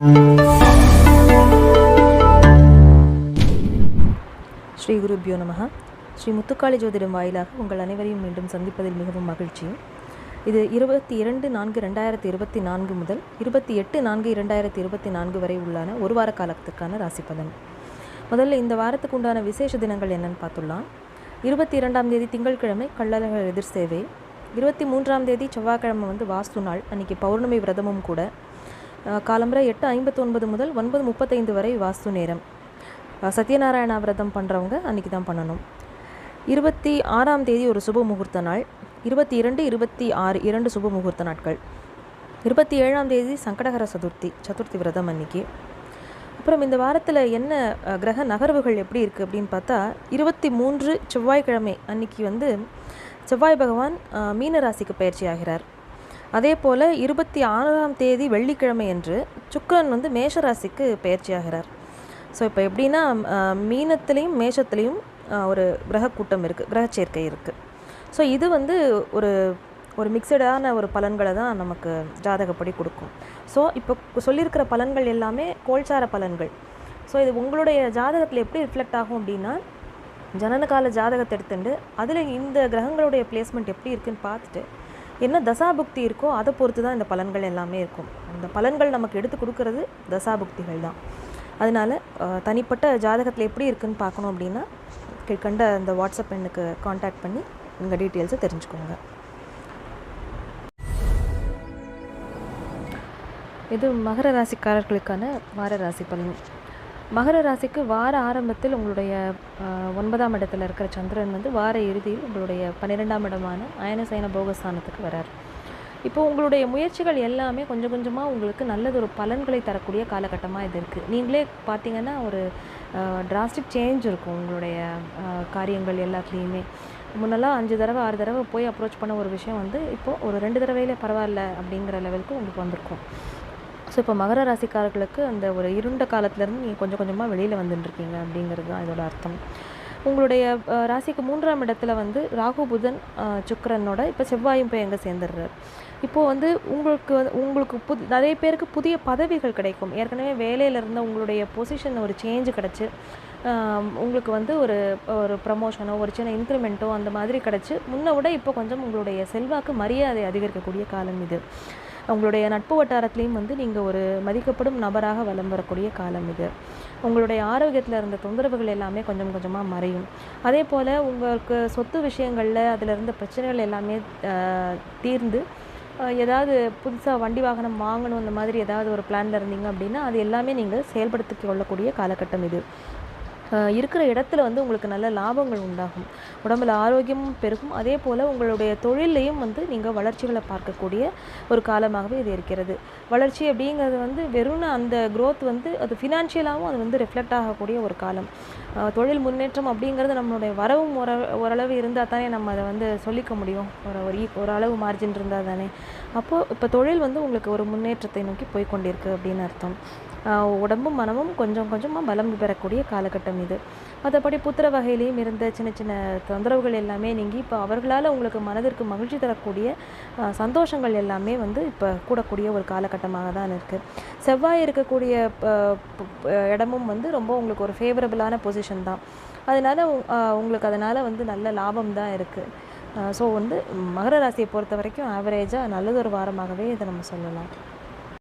ஸ்ரீ குருபியோ நமக ஸ்ரீ முத்துக்காளி ஜோதிடம் வாயிலாக உங்கள் அனைவரையும் மீண்டும் சந்திப்பதில் மிகவும் மகிழ்ச்சி. இது இருபத்தி இரண்டு நான்கு ரெண்டாயிரத்தி இருபத்தி நான்கு முதல் இருபத்தி எட்டு நான்கு இரண்டாயிரத்தி இருபத்தி நான்கு வரை உள்ளான ஒரு வார காலத்துக்கான ராசி பலன். முதல்ல இந்த வாரத்துக்கு உண்டான விசேஷ தினங்கள் என்னன்னு பார்த்துடலாம். இருபத்தி இரண்டாம் தேதி திங்கட்கிழமை கள்ளழகர் எதிர் சேவை. இருபத்தி மூன்றாம் தேதி செவ்வாய்க்கிழமை வந்து வாஸ்து நாள். அன்னைக்கு பௌர்ணமி விரதமும் கூட காலம்புரை எட்டு ஐம்பத்தி ஒன்பது முதல் ஒன்பது முப்பத்தைந்து வரை வாஸ்து நேரம். சத்யநாராயண சத்யநாராயணா விரதம் பண்ணுறவங்க அன்றைக்கி தான் பண்ணணும். இருபத்தி ஆறாம் தேதி ஒரு சுப முகூர்த்த நாள். இருபத்தி இரண்டு இருபத்தி ஆறு இரண்டு சுப முகூர்த்த நாட்கள். இருபத்தி ஏழாம் தேதி சங்கடகர சதுர்த்தி சதுர்த்தி விரதம் அன்னைக்கு. அப்புறம் இந்த வாரத்தில் என்ன கிரக நகர்வுகள் எப்படி இருக்குது அப்படின்னு பார்த்தா இருபத்தி மூன்று செவ்வாய்க்கிழமை அன்னைக்கு வந்து செவ்வாய் பகவான் மீனராசிக்கு மீன ராசிக்கு பயிற்சி ஆகிறார். அதே போல் இருபத்தி ஆறாம் தேதி வெள்ளிக்கிழமை அன்று சுக்கரன் வந்து மேஷராசிக்கு பயிற்சியாகிறார். ஆகிறார் ஸோ இப்போ எப்படின்னா மீனத்துலேயும் மேஷத்துலேயும் ஒரு கிரக கூட்டம் இருக்குது கிரக சேர்க்கை இருக்குது ஸோ இது வந்து ஒரு ஒரு மிக்சடான ஒரு பலன்களை தான் நமக்கு ஜாதகப்படி கொடுக்கும். ஸோ இப்போ சொல்லியிருக்கிற பலன்கள் எல்லாமே கோல்சார பலன்கள். ஸோ இது உங்களுடைய ஜாதகத்தில் எப்படி ரிஃப்ளெக்ட் ஆகும் அப்படின்னா ஜனனகால ஜாதகத்தை எடுத்துட்டு அதில் இந்த கிரகங்களுடைய பிளேஸ்மெண்ட் எப்படி இருக்குன்னு பார்த்துட்டு என்ன தசாபுக்தி இருக்கோ அதை பொறுத்து தான் இந்த பலன்கள் எல்லாமே இருக்கும். அந்த பலன்கள் நமக்கு எடுத்து கொடுக்கறது தசாபுக்திகள் தான். அதனால தனிப்பட்ட ஜாதகத்தில் எப்படி இருக்குன்னு பார்க்கணும் அப்படின்னா கீழ்கண்ட அந்த வாட்ஸ்அப் எண்ணுக்கு காண்டாக்ட் பண்ணி உங்கள் டீட்டெயில்ஸை தெரிஞ்சுக்கோங்க. இது மகர ராசிக்காரர்களுக்கான வார ராசி பலன். மகர ராசிக்கு வார ஆரம்பத்தில் உங்களுடைய ஒன்பதாம் இடத்துல இருக்கிற சந்திரன் வந்து வார இறுதியில் உங்களுடைய பன்னிரெண்டாம் இடமான அயனசயன போகஸ்தானத்துக்கு வரார். இப்போ உங்களுடைய முயற்சிகள் எல்லாமே கொஞ்சம் கொஞ்சமாக உங்களுக்கு நல்லது ஒரு பலன்களை தரக்கூடிய காலகட்டமாக இது இருக்குது நீங்களே பார்த்தீங்கன்னா ஒரு டிராஸ்டிக் சேஞ்ச் இருக்கும் உங்களுடைய காரியங்கள் எல்லாத்துலேயுமே. முன்னெல்லாம் அஞ்சு தடவை ஆறு தடவை போய் அப்ரோச் பண்ண ஒரு விஷயம் வந்து இப்போது ஒரு ரெண்டு தடவையிலே பரவாயில்ல அப்படிங்கிற லெவலுக்கு உங்களுக்கு வந்திருக்கும். ஸோ இப்போ மகர ராசிக்காரர்களுக்கு அந்த ஒரு இருண்ட காலத்துலேருந்து நீங்கள் கொஞ்சம் கொஞ்சமாக வெளியில் வந்துட்டுருக்கீங்க அப்படிங்கிறது தான் இதோட அர்த்தம். உங்களுடைய ராசிக்கு மூன்றாம் இடத்துல வந்து ராகு புதன் சுக்கரனோட இப்போ செவ்வாயும் போய் எங்கே சேர்ந்துடுறார். இப்போது வந்து உங்களுக்கு வந்து உங்களுக்கு புது நிறைய பேருக்கு புதிய பதவிகள் கிடைக்கும். ஏற்கனவே வேலையில் இருந்த உங்களுடைய பொசிஷன் ஒரு சேஞ்சு கிடச்சி உங்களுக்கு வந்து ஒரு ஒரு ப்ரமோஷனோ ஒரு சின்ன இன்க்ரிமெண்ட்டோ அந்த மாதிரி கிடச்சி முன்ன விட இப்போ கொஞ்சம் உங்களுடைய செல்வாக்கு மரியாதை அதிகரிக்கக்கூடிய காலம் இது. உங்களுடைய நட்பு வட்டாரத்துலேயும் வந்து நீங்கள் ஒரு மதிக்கப்படும் நபராக வலம் வரக்கூடிய காலம் இது. உங்களுடைய ஆரோக்கியத்தில் இருந்த தொந்தரவுகள் எல்லாமே கொஞ்சம் கொஞ்சமாக மறையும். அதே போல் உங்களுக்கு சொத்து விஷயங்களில் அதில் இருந்த பிரச்சனைகள் எல்லாமே தீர்ந்து ஏதாவது புதுசாக வண்டி வாகனம் வாங்கணும் அந்த மாதிரி ஏதாவது ஒரு பிளானில் இருந்தீங்க அப்படின்னா அது எல்லாமே நீங்கள் செயல்படுத்தி கொள்ளக்கூடிய காலகட்டம் இது. இருக்கிற இடத்துல வந்து உங்களுக்கு நல்ல லாபங்கள் உண்டாகும். உடம்புல ஆரோக்கியமும் பெருகும். அதே போல் உங்களுடைய தொழிலையும் வந்து நீங்கள் வளர்ச்சிகளை பார்க்கக்கூடிய ஒரு காலமாகவே இது இருக்கிறது. வளர்ச்சி அப்படிங்கிறது வந்து வெறும் அந்த க்ரோத் வந்து அது ஃபினான்ஷியலாகவும் அது வந்து ரிஃப்ளெக்ட் ஆகக்கூடிய ஒரு காலம். தொழில் முன்னேற்றம் அப்படிங்கிறது நம்மளுடைய வரவும் ஒரு ஓரளவு இருந்தால் தானே நம்ம அதை வந்து சொல்லிக்க முடியும். ஒரு ஒரு ஓரளவு ஒரு அளவு மார்ஜின் இருந்தால் தானே. அப்போது இப்போ தொழில் வந்து உங்களுக்கு ஒரு முன்னேற்றத்தை நோக்கி போய்கொண்டிருக்கு அப்படின்னு அர்த்தம். உடம்பும் மனமும் கொஞ்சம் கொஞ்சமாக பலம் பெறக்கூடிய காலகட்டம் இது மற்றபடி புத்திர வகையிலையும் இருந்த சின்ன சின்ன தொந்தரவுகள் எல்லாமே நீங்கி இப்போ அவர்களால் உங்களுக்கு மனதிற்கு மகிழ்ச்சி தரக்கூடிய சந்தோஷங்கள் எல்லாமே வந்து இப்போ கூடக்கூடிய ஒரு காலகட்டமாக தான் இருக்குது செவ்வாய் இருக்கக்கூடிய இடமும் வந்து ரொம்ப உங்களுக்கு ஒரு ஃபேவரபிளான பொசிஷன் தான். அதனால் உங்களுக்கு அதனால் வந்து நல்ல லாபம் தான் இருக்குது ஸோ வந்து மகர ராசியை பொறுத்த வரைக்கும் ஆவரேஜாக நல்லதொரு வாரமாகவே இதை நம்ம சொல்லலாம்.